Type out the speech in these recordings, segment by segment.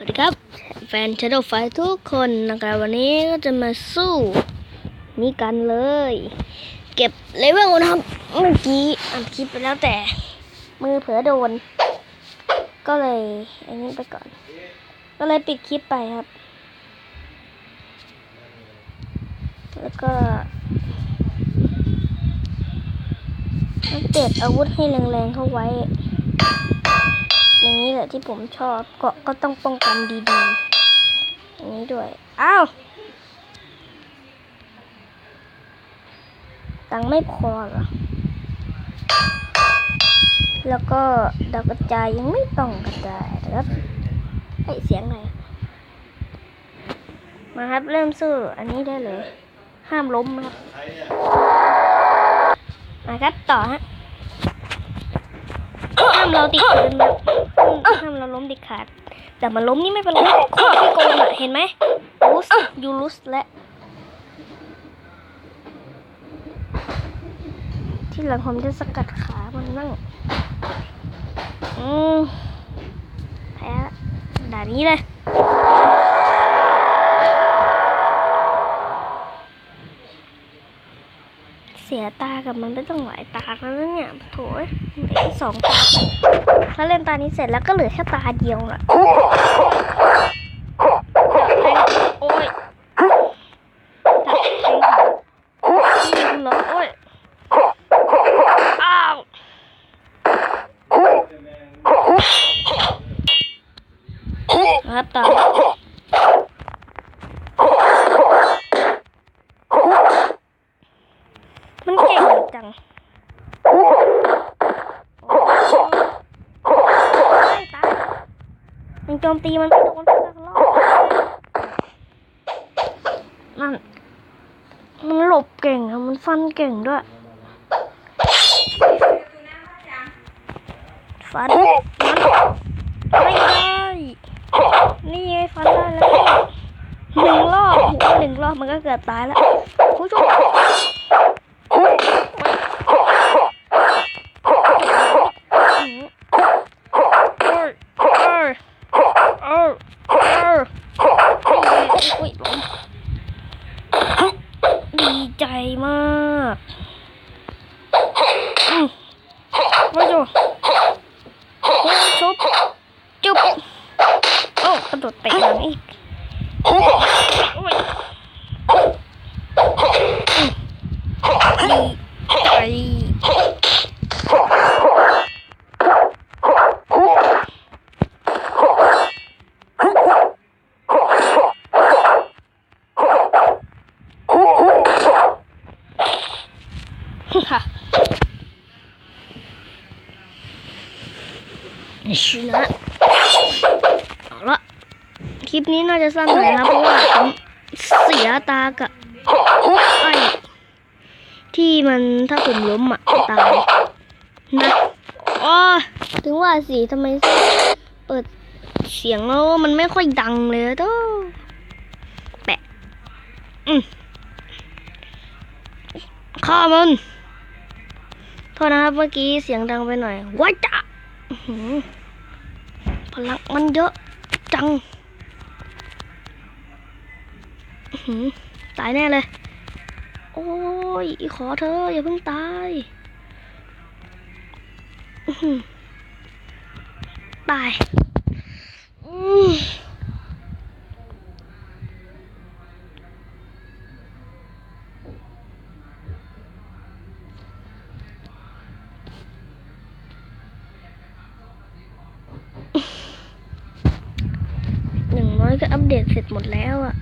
วัสดีครับ แฟน Shadow f i ทุกคนนะครับ วันนี้ก็จะมาสู้นี่กันเลย เก็บเลเวลนะครับ เมื่อกี้อัดคลิปไปแล้วแต่ มือเผลอโดน ก็เลยอันนี้ไปก่อน ก็เลยปิดคลิปไปครับ แล้วก็อัปเดอาวุธให้แรงๆเข้าไว้ นี้แหละที่ผมชอบเกาะก็ต้องป้องกันดีๆอย่างนี้ด้วยอ้าวตังไม่พอเหรอ แล้วก็ดาวกระจายยังไม่ต้องกระจายนะครับไอเสียงไหนมาครับเริ่มสู้อันนี้ได้เลย ห้ามล้มนะครับ มาครับต่อฮะห้ามเราติดพื้นแบบ ทำเราล้มเด็ดขาด แต่มันล้มนี่ไม่เป็นไรโคตรที่โกงอะเห็นไหมลูสยูรุสและ ที่หลังผมจะสกัดขามันนั่ง อืมแพ้ด่านี้เลย เสียตากับมันไปต้องหลายตาแล้วเนี่ยโถ่สองตาแล้วเล่นตานี้เสร็จแล้วก็เหลือแค่ตาเดียวอะโอ้ยจับแทงเหรอโอ้ยอ้าวครับต่อมันเก่งจัง ไม่ตายมัน โจมตีมันไม่โดนสักรอบนั่นมันหลบเก่งอะมันฟันเก่งด้วย ฟันมันไม่ได้ นี่ไงฟันได้แล้วหนึ่งรอบหหนึ่งรอบมันก็เกือบตายแล้วผู้ชมเออเออเออเอออุ้ยล้มดีใจมากอืม มาดูชุบจุบโอ้กระโดดเตะหลังอีกโอ้ยอืมดีใจค่ะ นะเอาละคลิปนี้น่าจะสั้นหน่อยนะเพราะว่าผมเสียตากับไอ้ที่มันถ้าผมล้มอะตายนะอ๋อถึงว่าสิทำไมเปิดเสียงแล้วมันไม่ค่อยดังเลยต้แปะอืมข้ามันโทษนะครับเมื่อกี้เสียงดังไปหน่อยว้ายจ้ะอื้อหือพ ลังมันเยอะจังตายแน่เลย โอ้ย ขอเธอ อย่าเพิ่งตายตาย อย่างน้อยก็อัปเดตเสร็จหมดแล้วอะ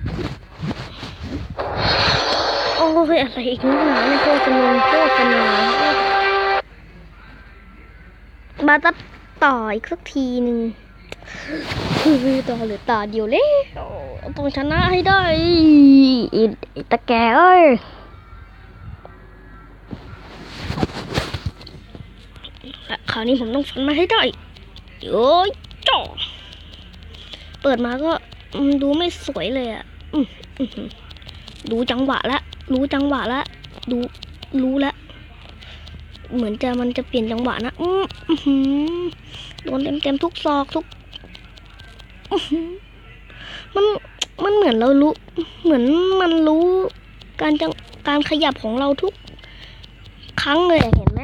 โอ้ยอะไรอีกนิดหน่อยในโฆษณาโฆษณามาตัดต่ออีกสักทีหนึ่งคือต่อหลือตาเดียวเลยต้องชนะให้ได้อตะแกเอ้ยคราวนี้ผมต้องฟันมาให้ได้เดี๋ยจ่อ เปิดมาก็ดูไม่สวยเลยอะอืมอือหือดูจังหวะละ รู้จังหวะละ ดูรู้ละ เหมือนจะมันจะเปลี่ยนจังหวะนะอืมอือหือโดนเต็มเต็มๆทุกซอกทุกอือหือมันมันเหมือนเรารู้ เหมือนมันรู้การจังการขยับของเราทุก ครั้งเลยเห็นไหม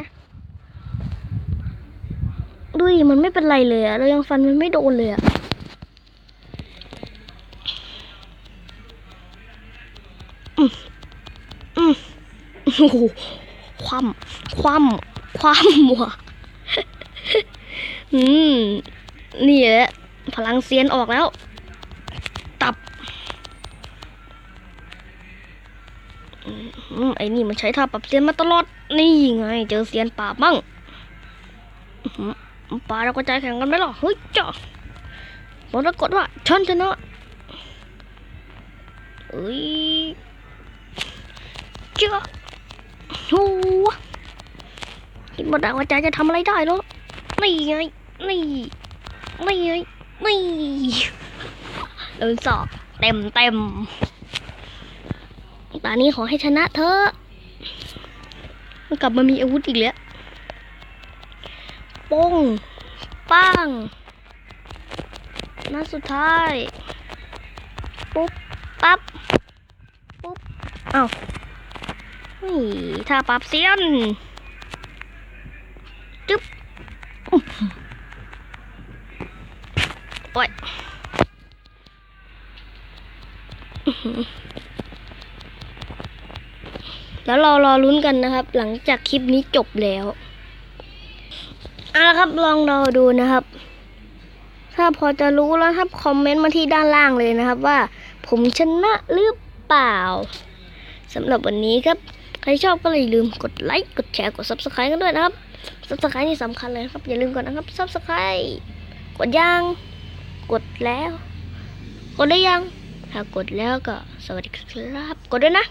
ดูดิมันไม่เป็นไรเลยอะเรายังฟันมันไม่โดนเลยอะ อืมอืมโอ้โหคว่ำคว่ำคว่ำว่ะอืม นี่แหละ พลังเซียนออกแล้ว ตับอืมไอ้นี่มันใช้ท่าปรับเซียนมาตลอด นี่ไง เจอเซียนป่าบ้างป่าเราก็ใจแข่งกันไหมล่ะเฮ้ยจ้ะปรากฏว่าฉันชนะเอ้ย จ้ะโอ้คิดว่าดาวกระจจะทำอะไรได้หรอนี่ไงนี่นี่ไงนี่โดนสอบเต็มเต็มตอนนี้ขอให้ชนะเถอมันกลับมามีอาวุธอีกแล้วป้งป้างนัดสุดท้าย ปุ๊บ ปั๊บ ปุ๊บเอ้า นี่ถ้าปรับเสียนจึ๊บโอ้ยแล้วเรารอลุ้นกันนะครับ หลังจากคลิปนี้จบแล้วเอาละครับลองรอดูนะครับ ถ้าพอจะรู้แล้วครับคอมเมนต์มาที่ด้านล่างเลยนะครับว่า ผมชนะหรือเปล่าสำหรับวันนี้ครับ ใครชอบก็เลยลืมกดไลค์กดแชร์กด subscribe กันด้วยนะครับ subscribe นี่สำคัญเลยครับ อย่าลืมกดนะครับ subscribe กดยังกดแล้ว กดได้ยัง ถ้ากดแล้วก็สวัสดีครับ กดด้วยนะ